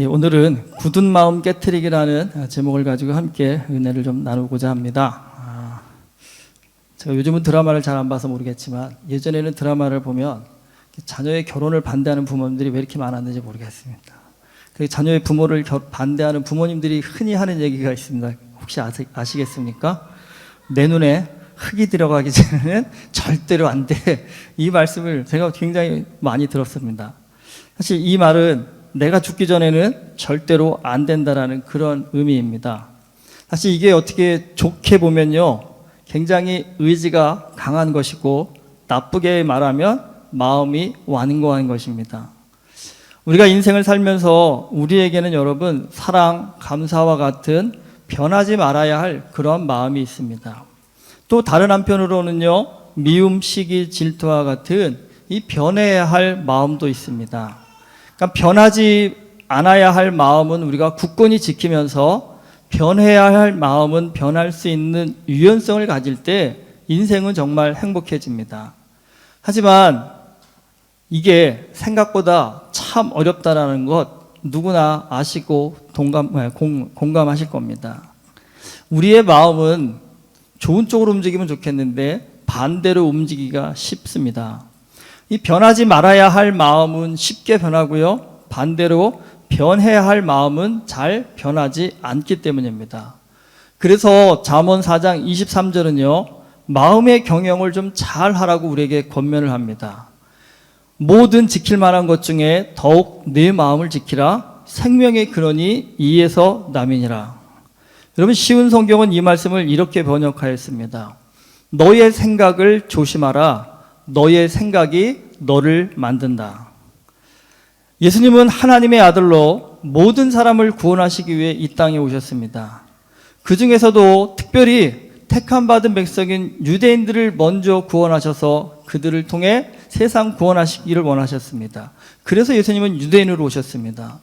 예, 오늘은 굳은 마음 깨트리기라는 제목을 가지고 함께 은혜를 좀 나누고자 합니다. 아, 제가 요즘은 드라마를 잘 안 봐서 모르겠지만 예전에는 드라마를 보면 자녀의 결혼을 반대하는 부모님들이 왜 이렇게 많았는지 모르겠습니다. 그 자녀의 부모를 겨- 반대하는 부모님들이 흔히 하는 얘기가 있습니다. 혹시 아시, 아시겠습니까? 내 눈에 흙이 들어가기 전에는 절대로 안 돼. 이 말씀을 제가 굉장히 많이 들었습니다. 사실 이 말은 내가 죽기 전에는 절대로 안 된다라는 그런 의미입니다. 사실 이게 어떻게 좋게 보면요. 굉장히 의지가 강한 것이고 나쁘게 말하면 마음이 완고한 것입니다. 우리가 인생을 살면서 우리에게는 여러분 사랑, 감사와 같은 변하지 말아야 할 그런 마음이 있습니다. 또 다른 한편으로는요, 미움, 시기, 질투와 같은 이 변해야 할 마음도 있습니다. 그러니까 변하지 않아야 할 마음은 우리가 굳건히 지키면서 변해야 할 마음은 변할 수 있는 유연성을 가질 때 인생은 정말 행복해집니다. 하지만 이게 생각보다 참 어렵다라는 것 누구나 아시고 동감, 아, 공, 공감하실 겁니다. 우리의 마음은 좋은 쪽으로 움직이면 좋겠는데 반대로 움직이기가 쉽습니다. 이 변하지 말아야 할 마음은 쉽게 변하고요. 반대로 변해야 할 마음은 잘 변하지 않기 때문입니다. 그래서 잠언 4장 23절은요. 마음의 경영을 좀 잘 하라고 우리에게 권면을 합니다. 모든 지킬 만한 것 중에 더욱 내 마음을 지키라. 생명의 근원이 이에서 남이니라. 여러분 쉬운 성경은 이 말씀을 이렇게 번역하였습니다. 너의 생각을 조심하라. 너의 생각이 너를 만든다. 예수님은 하나님의 아들로 모든 사람을 구원하시기 위해 이 땅에 오셨습니다. 그 중에서도 특별히 택함 받은 백성인 유대인들을 먼저 구원하셔서 그들을 통해 세상 구원하시기를 원하셨습니다. 그래서 예수님은 유대인으로 오셨습니다.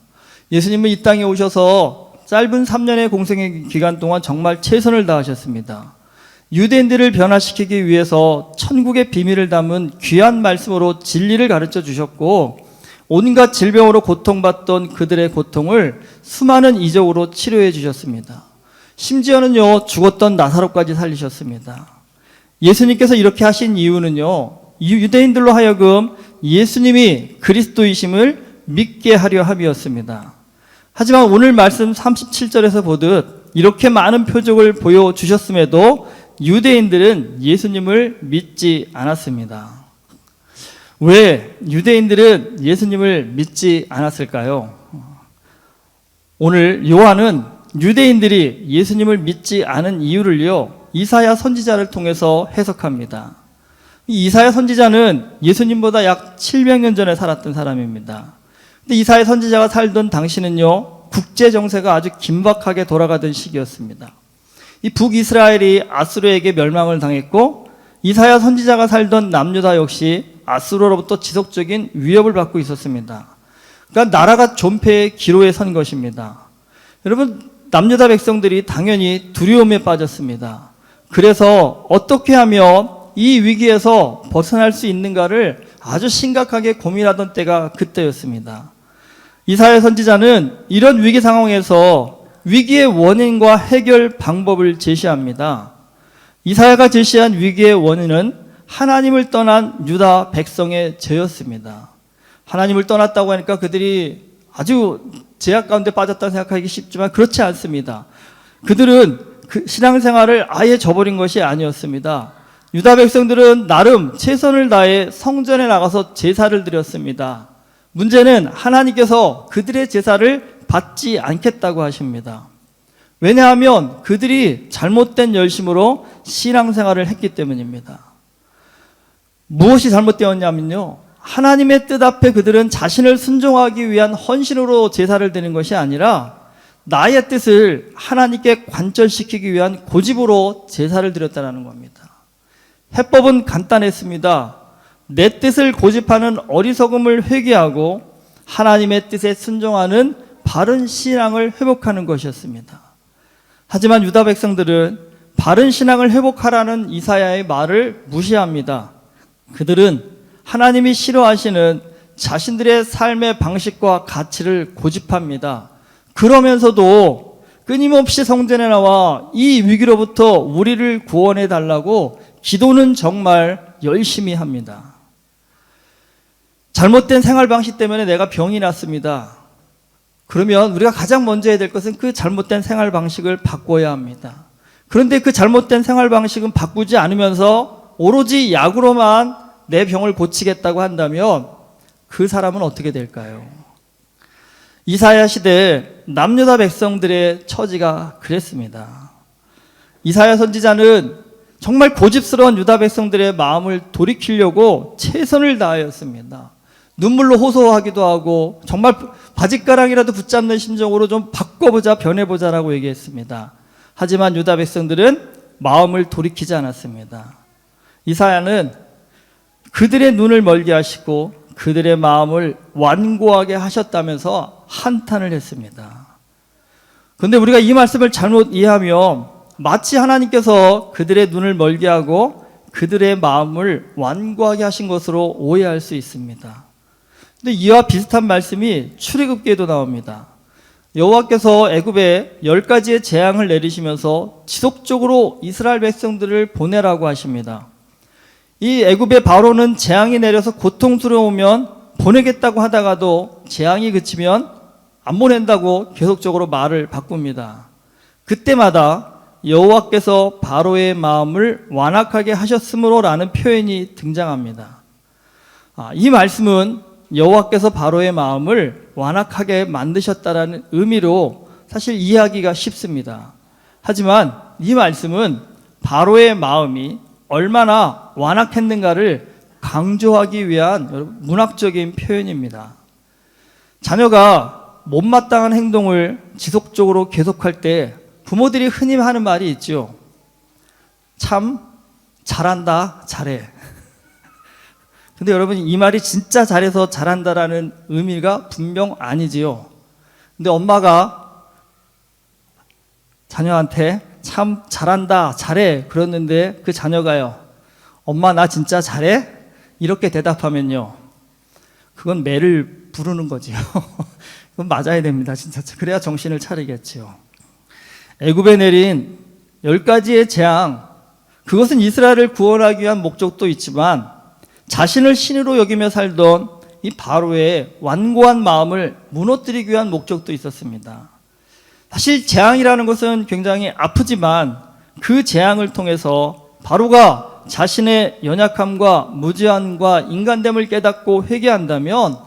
예수님은 이 땅에 오셔서 짧은 3년의 공생의 기간 동안 정말 최선을 다하셨습니다. 유대인들을 변화시키기 위해서 천국의 비밀을 담은 귀한 말씀으로 진리를 가르쳐 주셨고 온갖 질병으로 고통받던 그들의 고통을 수많은 이적으로 치료해 주셨습니다. 심지어는요 죽었던 나사로까지 살리셨습니다. 예수님께서 이렇게 하신 이유는요 이 유대인들로 하여금 예수님이 그리스도이심을 믿게 하려 함이었습니다. 하지만 오늘 말씀 37절에서 보듯 이렇게 많은 표적을 보여주셨음에도 유대인들은 예수님을 믿지 않았습니다. 왜 유대인들은 예수님을 믿지 않았을까요? 오늘 요한은 유대인들이 예수님을 믿지 않은 이유를요, 이사야 선지자를 통해서 해석합니다. 이 이사야 선지자는 예수님보다 약 700년 전에 살았던 사람입니다. 근데 이사야 선지자가 살던 당시는요, 국제 정세가 아주 긴박하게 돌아가던 시기였습니다. 이 북이스라엘이 아수르에게 멸망을 당했고 이사야 선지자가 살던 남유다 역시 아수르로부터 지속적인 위협을 받고 있었습니다. 그러니까 나라가 존폐의 기로에 선 것입니다. 여러분 남유다 백성들이 당연히 두려움에 빠졌습니다. 그래서 어떻게 하면 이 위기에서 벗어날 수 있는가를 아주 심각하게 고민하던 때가 그때였습니다. 이사야 선지자는 이런 위기 상황에서 위기의 원인과 해결 방법을 제시합니다. 이사야가 제시한 위기의 원인은 하나님을 떠난 유다 백성의 죄였습니다. 하나님을 떠났다고 하니까 그들이 아주 제약 가운데 빠졌다 생각하기 쉽지만 그렇지 않습니다. 그들은 그 신앙생활을 아예 저버린 것이 아니었습니다. 유다 백성들은 나름 최선을 다해 성전에 나가서 제사를 드렸습니다. 문제는 하나님께서 그들의 제사를 받지 않겠다고 하십니다. 왜냐하면 그들이 잘못된 열심으로 신앙생활을 했기 때문입니다. 무엇이 잘못되었냐면요. 하나님의 뜻 앞에 그들은 자신을 순종하기 위한 헌신으로 제사를 드리는 것이 아니라 나의 뜻을 하나님께 관철시키기 위한 고집으로 제사를 드렸다는 겁니다. 해법은 간단했습니다. 내 뜻을 고집하는 어리석음을 회개하고 하나님의 뜻에 순종하는 바른 신앙을 회복하는 것이었습니다. 하지만 유다 백성들은 바른 신앙을 회복하라는 이사야의 말을 무시합니다. 그들은 하나님이 싫어하시는 자신들의 삶의 방식과 가치를 고집합니다. 그러면서도 끊임없이 성전에 나와 이 위기로부터 우리를 구원해 달라고 기도는 정말 열심히 합니다. 잘못된 생활 방식 때문에 내가 병이 났습니다. 그러면 우리가 가장 먼저 해야 될 것은 그 잘못된 생활 방식을 바꿔야 합니다. 그런데 그 잘못된 생활 방식은 바꾸지 않으면서 오로지 약으로만 내 병을 고치겠다고 한다면 그 사람은 어떻게 될까요? 이사야 시대 남유다 백성들의 처지가 그랬습니다. 이사야 선지자는 정말 고집스러운 유다 백성들의 마음을 돌이키려고 최선을 다하였습니다. 눈물로 호소하기도 하고 정말 바짓가랑이라도 붙잡는 심정으로 좀 바꿔보자 변해보자라고 얘기했습니다. 하지만 유다 백성들은 마음을 돌이키지 않았습니다. 이사야는 그들의 눈을 멀게 하시고 그들의 마음을 완고하게 하셨다면서 한탄을 했습니다. 그런데 우리가 이 말씀을 잘못 이해하면 마치 하나님께서 그들의 눈을 멀게 하고 그들의 마음을 완고하게 하신 것으로 오해할 수 있습니다. 근데 이와 비슷한 말씀이 출애굽기에도 나옵니다. 여호와께서 애굽에 열 가지의 재앙을 내리시면서 지속적으로 이스라엘 백성들을 보내라고 하십니다. 이 애굽의 바로는 재앙이 내려서 고통스러우면 보내겠다고 하다가도 재앙이 그치면 안 보낸다고 계속적으로 말을 바꿉니다. 그때마다 여호와께서 바로의 마음을 완악하게 하셨으므로라는 표현이 등장합니다. 아, 이 말씀은 여호와께서 바로의 마음을 완악하게 만드셨다라는 의미로 사실 이해하기가 쉽습니다. 하지만 이 말씀은 바로의 마음이 얼마나 완악했는가를 강조하기 위한 문학적인 표현입니다. 자녀가 못마땅한 행동을 지속적으로 계속할 때 부모들이 흔히 하는 말이 있죠. 참 잘한다, 잘해. 근데 여러분 이 말이 진짜 잘해서 잘한다라는 의미가 분명 아니지요. 근데 엄마가 자녀한테 참 잘한다, 잘해 그랬는데 그 자녀가요. 엄마 나 진짜 잘해? 이렇게 대답하면요. 그건 매를 부르는 거지요. 그건 맞아야 됩니다. 진짜 그래야 정신을 차리겠지요. 애굽에 내린 열 가지의 재앙 그것은 이스라엘을 구원하기 위한 목적도 있지만 자신을 신으로 여기며 살던 이 바로의 완고한 마음을 무너뜨리기 위한 목적도 있었습니다. 사실 재앙이라는 것은 굉장히 아프지만 그 재앙을 통해서 바로가 자신의 연약함과 무지함과 인간됨을 깨닫고 회개한다면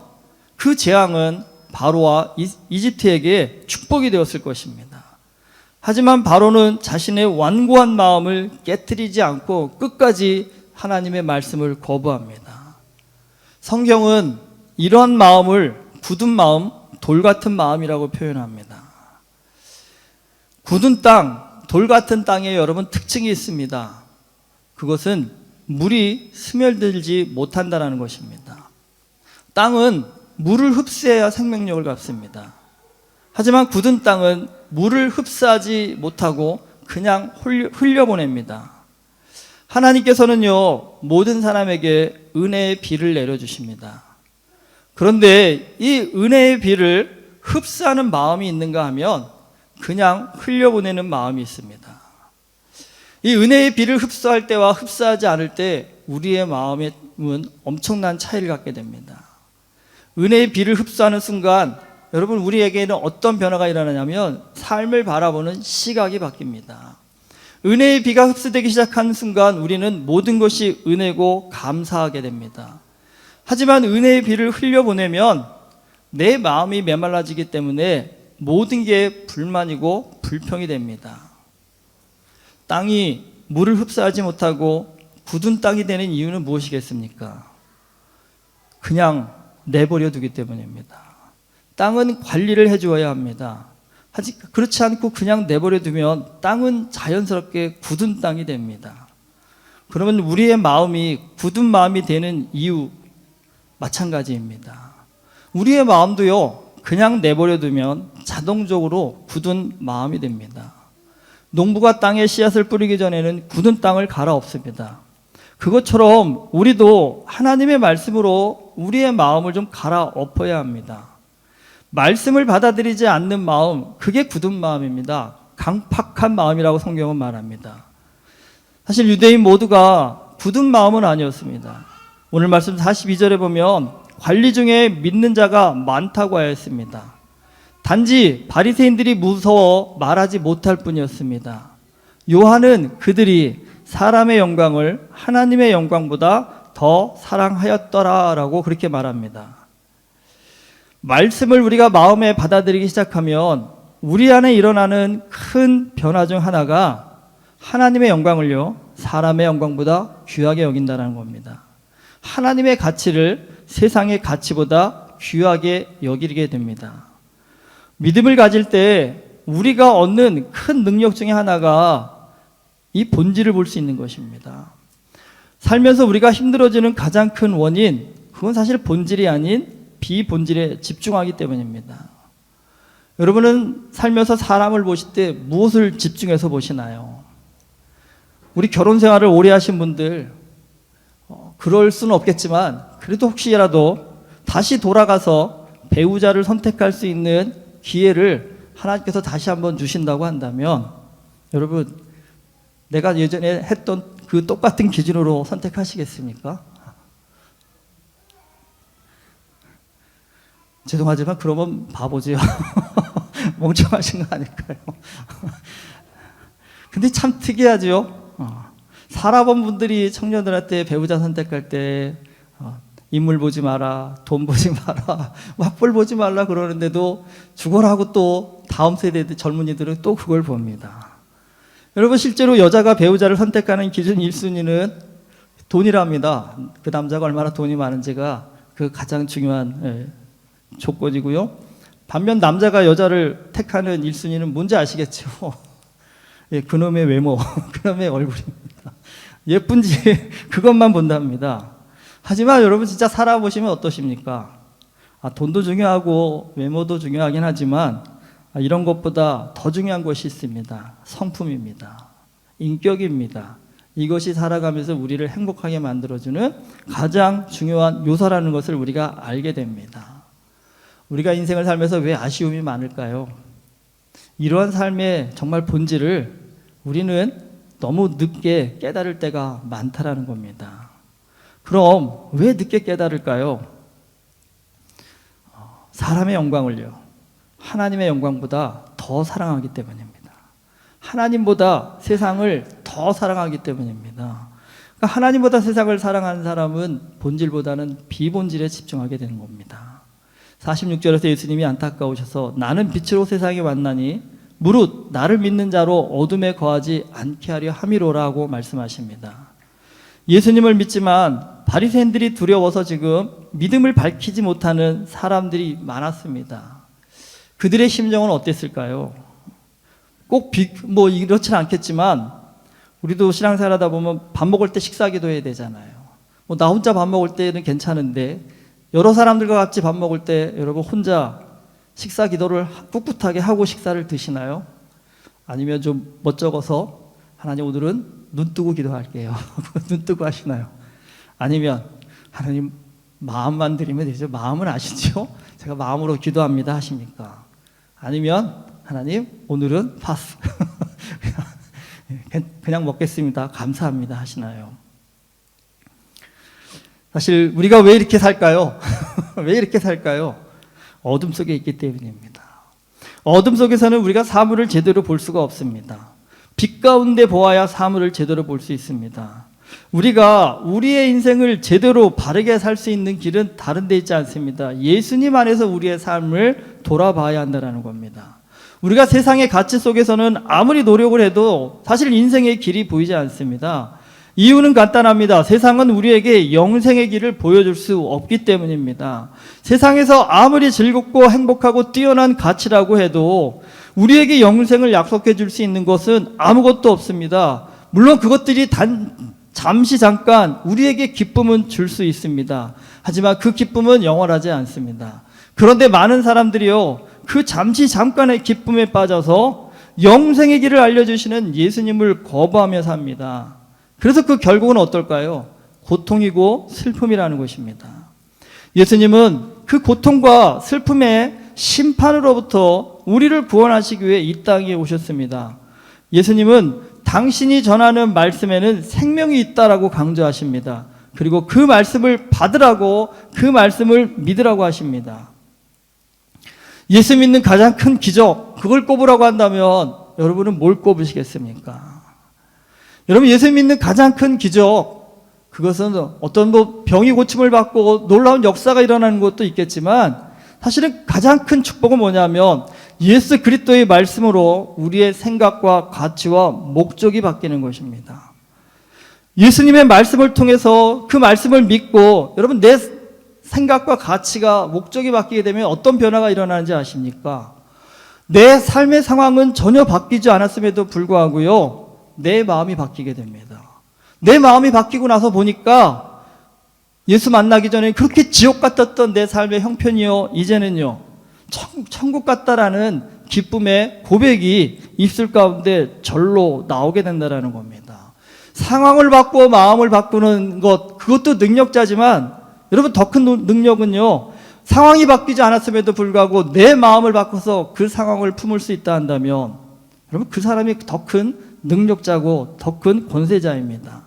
그 재앙은 바로와 이집트에게 축복이 되었을 것입니다. 하지만 바로는 자신의 완고한 마음을 깨뜨리지 않고 끝까지 하나님의 말씀을 거부합니다. 성경은 이러한 마음을 굳은 마음, 돌 같은 마음이라고 표현합니다. 굳은 땅, 돌 같은 땅에 여러분 특징이 있습니다. 그것은 물이 스며들지 못한다는 것입니다. 땅은 물을 흡수해야 생명력을 갖습니다. 하지만 굳은 땅은 물을 흡수하지 못하고 그냥 흘려보냅니다. 하나님께서는요, 모든 사람에게 은혜의 비를 내려주십니다. 그런데 이 은혜의 비를 흡수하는 마음이 있는가 하면 그냥 흘려보내는 마음이 있습니다. 이 은혜의 비를 흡수할 때와 흡수하지 않을 때 우리의 마음은 엄청난 차이를 갖게 됩니다. 은혜의 비를 흡수하는 순간 여러분 우리에게는 어떤 변화가 일어나냐면 삶을 바라보는 시각이 바뀝니다. 은혜의 비가 흡수되기 시작하는 순간 우리는 모든 것이 은혜고 감사하게 됩니다. 하지만 은혜의 비를 흘려보내면 내 마음이 메말라지기 때문에 모든 게 불만이고 불평이 됩니다. 땅이 물을 흡수하지 못하고 굳은 땅이 되는 이유는 무엇이겠습니까? 그냥 내버려 두기 때문입니다. 땅은 관리를 해주어야 합니다. 하지 그렇지 않고 그냥 내버려 두면 땅은 자연스럽게 굳은 땅이 됩니다. 그러면 우리의 마음이 굳은 마음이 되는 이유 마찬가지입니다. 우리의 마음도요 그냥 내버려 두면 자동적으로 굳은 마음이 됩니다. 농부가 땅에 씨앗을 뿌리기 전에는 굳은 땅을 갈아엎습니다. 그것처럼 우리도 하나님의 말씀으로 우리의 마음을 좀 갈아엎어야 합니다. 말씀을 받아들이지 않는 마음, 그게 굳은 마음입니다. 강팍한 마음이라고 성경은 말합니다. 사실 유대인 모두가 굳은 마음은 아니었습니다. 오늘 말씀 42절에 보면 관리 중에 믿는 자가 많다고 하였습니다. 단지 바리새인들이 무서워 말하지 못할 뿐이었습니다. 요한은 그들이 사람의 영광을 하나님의 영광보다 더 사랑하였더라라고 그렇게 말합니다. 말씀을 우리가 마음에 받아들이기 시작하면 우리 안에 일어나는 큰 변화 중 하나가 하나님의 영광을요, 사람의 영광보다 귀하게 여긴다는 겁니다. 하나님의 가치를 세상의 가치보다 귀하게 여기게 됩니다. 믿음을 가질 때 우리가 얻는 큰 능력 중에 하나가 이 본질을 볼 수 있는 것입니다. 살면서 우리가 힘들어지는 가장 큰 원인, 그건 사실 본질이 아닌 비본질에 집중하기 때문입니다. 여러분은 살면서 사람을 보실 때 무엇을 집중해서 보시나요? 우리 결혼 생활을 오래 하신 분들, 어, 그럴 수는 없겠지만, 그래도 혹시라도 다시 돌아가서 배우자를 선택할 수 있는 기회를 하나님께서 다시 한번 주신다고 한다면, 여러분, 내가 예전에 했던 그 똑같은 기준으로 선택하시겠습니까? 죄송하지만 그러면 바보지요. 멍청하신 거 아닐까요? 근데 참 특이하죠. 어. 살아본 분들이 청년들한테 배우자 선택할 때 어, 인물 보지 마라, 돈 보지 마라, 왁볼 보지 말라 그러는데도 죽어라고 또 다음 세대 젊은이들은 또 그걸 봅니다. 여러분 실제로 여자가 배우자를 선택하는 기준 1순위는 돈이랍니다. 그 남자가 얼마나 돈이 많은지가 그 가장 중요한 예, 조건이고요. 반면 남자가 여자를 택하는 1순위는 뭔지 아시겠죠? 예, 그놈의 외모, 그놈의 얼굴입니다. 예쁜지 그것만 본답니다. 하지만 여러분 진짜 살아보시면 어떠십니까? 아, 돈도 중요하고 외모도 중요하긴 하지만 아, 이런 것보다 더 중요한 것이 있습니다. 성품입니다. 인격입니다. 이것이 살아가면서 우리를 행복하게 만들어주는 가장 중요한 요소라는 것을 우리가 알게 됩니다. 우리가 인생을 살면서 왜 아쉬움이 많을까요? 이러한 삶의 정말 본질을 우리는 너무 늦게 깨달을 때가 많다라는 겁니다. 그럼 왜 늦게 깨달을까요? 어, 사람의 영광을요. 하나님의 영광보다 더 사랑하기 때문입니다. 하나님보다 세상을 더 사랑하기 때문입니다. 그러니까 하나님보다 세상을 사랑하는 사람은 본질보다는 비본질에 집중하게 되는 겁니다. 46절에서 예수님이 안타까우셔서 나는 빛으로 세상에 왔나니 무릇 나를 믿는 자로 어둠에 거하지 않게 하려 함이로라고 말씀하십니다. 예수님을 믿지만 바리새인들이 두려워서 지금 믿음을 밝히지 못하는 사람들이 많았습니다. 그들의 심정은 어땠을까요? 꼭 뭐 이렇진 않겠지만 우리도 신앙생활하다 보면 밥 먹을 때 식사 기도 해야 되잖아요. 뭐 나 혼자 밥 먹을 때는 괜찮은데 여러 사람들과 같이 밥 먹을 때 여러분 혼자 식사 기도를 꿋꿋하게 하고 식사를 드시나요? 아니면 좀 멋쩍어서 하나님 오늘은 눈 뜨고 기도할게요. 눈 뜨고 하시나요? 아니면 하나님 마음만 드리면 되죠. 마음은 아시죠? 제가 마음으로 기도합니다 하십니까? 아니면 하나님 오늘은 파스 그냥 먹겠습니다. 감사합니다 하시나요? 사실 우리가 왜 이렇게 살까요? 왜 이렇게 살까요? 어둠 속에 있기 때문입니다. 어둠 속에서는 우리가 사물을 제대로 볼 수가 없습니다. 빛 가운데 보아야 사물을 제대로 볼 수 있습니다. 우리가 우리의 인생을 제대로 바르게 살 수 있는 길은 다른 데 있지 않습니다. 예수님 안에서 우리의 삶을 돌아봐야 한다는 겁니다. 우리가 세상의 가치 속에서는 아무리 노력을 해도 사실 인생의 길이 보이지 않습니다. 이유는 간단합니다. 세상은 우리에게 영생의 길을 보여줄 수 없기 때문입니다. 세상에서 아무리 즐겁고 행복하고 뛰어난 가치라고 해도 우리에게 영생을 약속해 줄 수 있는 것은 아무것도 없습니다. 물론 그것들이 단, 잠시 잠깐 우리에게 기쁨은 줄 수 있습니다. 하지만 그 기쁨은 영원하지 않습니다. 그런데 많은 사람들이요, 그 잠시 잠깐의 기쁨에 빠져서 영생의 길을 알려주시는 예수님을 거부하며 삽니다. 그래서 그 결국은 어떨까요? 고통이고 슬픔이라는 것입니다. 예수님은 그 고통과 슬픔의 심판으로부터 우리를 구원하시기 위해 이 땅에 오셨습니다. 예수님은 당신이 전하는 말씀에는 생명이 있다라고 강조하십니다. 그리고 그 말씀을 받으라고 그 말씀을 믿으라고 하십니다. 예수 믿는 가장 큰 기적, 그걸 꼽으라고 한다면 여러분은 뭘 꼽으시겠습니까? 여러분, 예수 믿는 가장 큰 기적, 그것은 어떤 뭐 병이 고침을 받고 놀라운 역사가 일어나는 것도 있겠지만 사실은 가장 큰 축복은 뭐냐면 예수 그리스도의 말씀으로 우리의 생각과 가치와 목적이 바뀌는 것입니다. 예수님의 말씀을 통해서 그 말씀을 믿고 여러분 내 생각과 가치가 목적이 바뀌게 되면 어떤 변화가 일어나는지 아십니까? 내 삶의 상황은 전혀 바뀌지 않았음에도 불구하고요. 내 마음이 바뀌게 됩니다. 내 마음이 바뀌고 나서 보니까 예수 만나기 전에 그렇게 지옥 같았던 내 삶의 형편이요. 이제는요. 천- 천국 같다라는 기쁨의 고백이 입술 가운데 절로 나오게 된다라는 겁니다. 상황을 바꾸어 마음을 바꾸는 것, 그것도 능력자지만 여러분 더 큰 능력은요. 상황이 바뀌지 않았음에도 불구하고 내 마음을 바꿔서 그 상황을 품을 수 있다 한다면 여러분 그 사람이 더 큰 능력자고 더 큰 권세자입니다.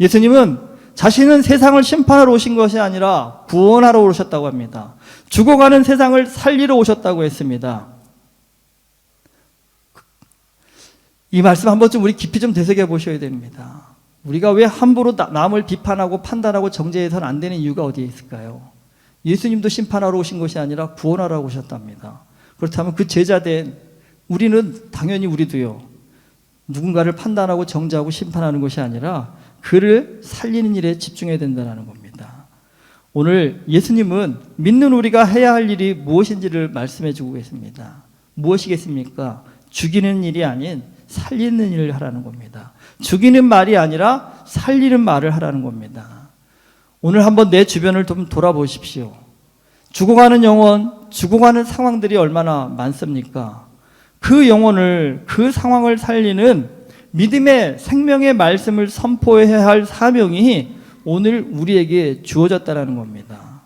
예수님은 자신은 세상을 심판하러 오신 것이 아니라 구원하러 오셨다고 합니다. 죽어가는 세상을 살리러 오셨다고 했습니다. 이 말씀 한 번쯤 우리 깊이 좀 되새겨 보셔야 됩니다. 우리가 왜 함부로 나- 남을 비판하고 판단하고 정죄해서는 안 되는 이유가 어디에 있을까요? 예수님도 심판하러 오신 것이 아니라 구원하러 오셨답니다. 그렇다면 그 제자된 우리는 당연히 우리도요. 누군가를 판단하고 정죄하고 심판하는 것이 아니라 그를 살리는 일에 집중해야 된다는 겁니다. 오늘 예수님은 믿는 우리가 해야 할 일이 무엇인지를 말씀해 주고 계십니다. 무엇이겠습니까? 죽이는 일이 아닌 살리는 일을 하라는 겁니다. 죽이는 말이 아니라 살리는 말을 하라는 겁니다. 오늘 한번 내 주변을 좀 돌아보십시오. 죽어가는 영혼, 죽어가는 상황들이 얼마나 많습니까? 그 영혼을, 그 상황을 살리는 믿음의 생명의 말씀을 선포해야 할 사명이 오늘 우리에게 주어졌다는 겁니다.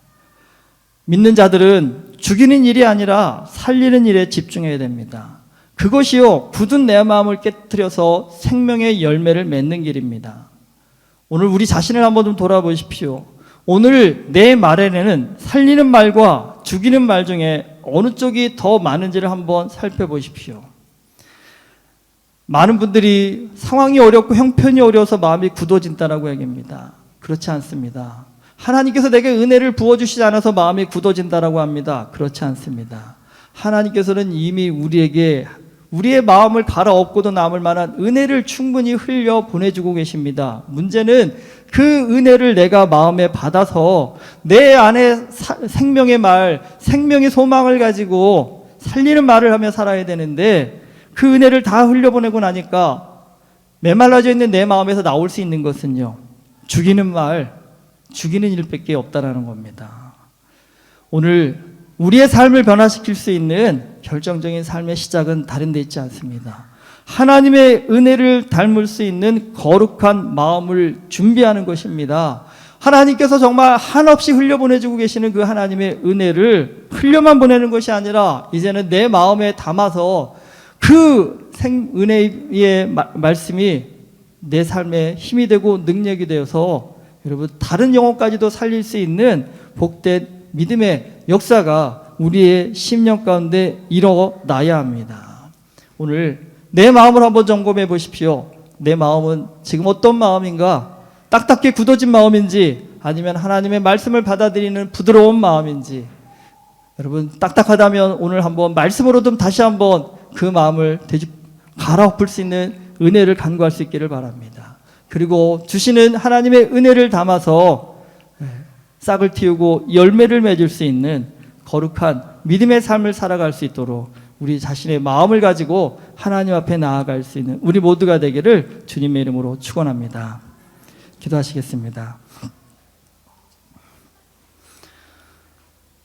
믿는 자들은 죽이는 일이 아니라 살리는 일에 집중해야 됩니다. 그것이요, 굳은 내 마음을 깨뜨려서 생명의 열매를 맺는 길입니다. 오늘 우리 자신을 한번 좀 돌아보십시오. 오늘 내 말에는 살리는 말과 죽이는 말 중에 어느 쪽이 더 많은지를 한번 살펴보십시오. 많은 분들이 상황이 어렵고 형편이 어려워서 마음이 굳어진다라고 얘기합니다. 그렇지 않습니다. 하나님께서 내게 은혜를 부어주시지 않아서 마음이 굳어진다라고 합니다. 그렇지 않습니다. 하나님께서는 이미 우리에게 우리의 마음을 갈아엎고도 남을 만한 은혜를 충분히 흘려 보내주고 계십니다. 문제는 그 은혜를 내가 마음에 받아서 내 안에 사- 생명의 말, 생명의 소망을 가지고 살리는 말을 하며 살아야 되는데 그 은혜를 다 흘려보내고 나니까 메말라져 있는 내 마음에서 나올 수 있는 것은요. 죽이는 말, 죽이는 일밖에 없다라는 겁니다. 오늘 우리의 삶을 변화시킬 수 있는 결정적인 삶의 시작은 다른 데 있지 않습니다. 하나님의 은혜를 닮을 수 있는 거룩한 마음을 준비하는 것입니다. 하나님께서 정말 한없이 흘려보내주고 계시는 그 하나님의 은혜를 흘려만 보내는 것이 아니라 이제는 내 마음에 담아서 그 생, 은혜의 마- 말씀이 내 삶에 힘이 되고 능력이 되어서 여러분 다른 영혼까지도 살릴 수 있는 복된 믿음의 역사가 우리의 심령 가운데 일어나야 합니다. 오늘 내 마음을 한번 점검해 보십시오. 내 마음은 지금 어떤 마음인가? 딱딱히 굳어진 마음인지 아니면 하나님의 말씀을 받아들이는 부드러운 마음인지 여러분 딱딱하다면 오늘 한번 말씀으로 좀 다시 한번 그 마음을 되짚 갈아엎을 수 있는 은혜를 간구할 수 있기를 바랍니다. 그리고 주시는 하나님의 은혜를 담아서 예, 싹을 틔우고 열매를 맺을 수 있는 거룩한 믿음의 삶을 살아갈 수 있도록 우리 자신의 마음을 가지고 하나님 앞에 나아갈 수 있는 우리 모두가 되기를 주님의 이름으로 축원합니다. 기도하시겠습니다.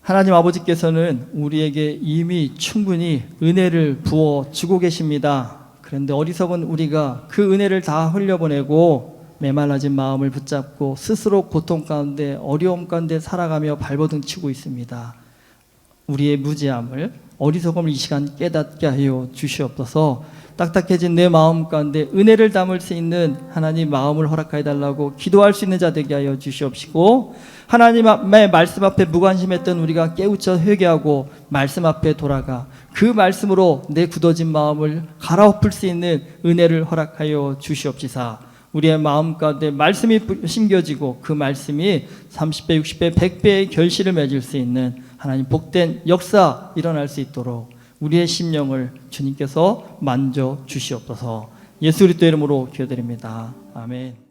하나님 아버지께서는 우리에게 이미 충분히 은혜를 부어 주고 계십니다. 그런데 어리석은 우리가 그 은혜를 다 흘려보내고 메말라진 마음을 붙잡고 스스로 고통 가운데 어려움 가운데 살아가며 발버둥 치고 있습니다. 우리의 무지함을 어리석음을 이 시간 깨닫게 하여 주시옵소서. 딱딱해진 내 마음 가운데 은혜를 담을 수 있는 하나님 마음을 허락하여 달라고 기도할 수 있는 자 되게 하여 주시옵시고 하나님의 말씀 앞에 무관심했던 우리가 깨우쳐 회개하고 말씀 앞에 돌아가 그 말씀으로 내 굳어진 마음을 갈아엎을 수 있는 은혜를 허락하여 주시옵시사. 우리의 마음 가운데 말씀이 심겨지고 그 말씀이 30배, 60배, 100배의 결실을 맺을 수 있는 하나님 복된 역사 일어날 수 있도록 우리의 심령을 주님께서 만져 주시옵소서. 예수 그리스도 이름으로 기도드립니다. 아멘.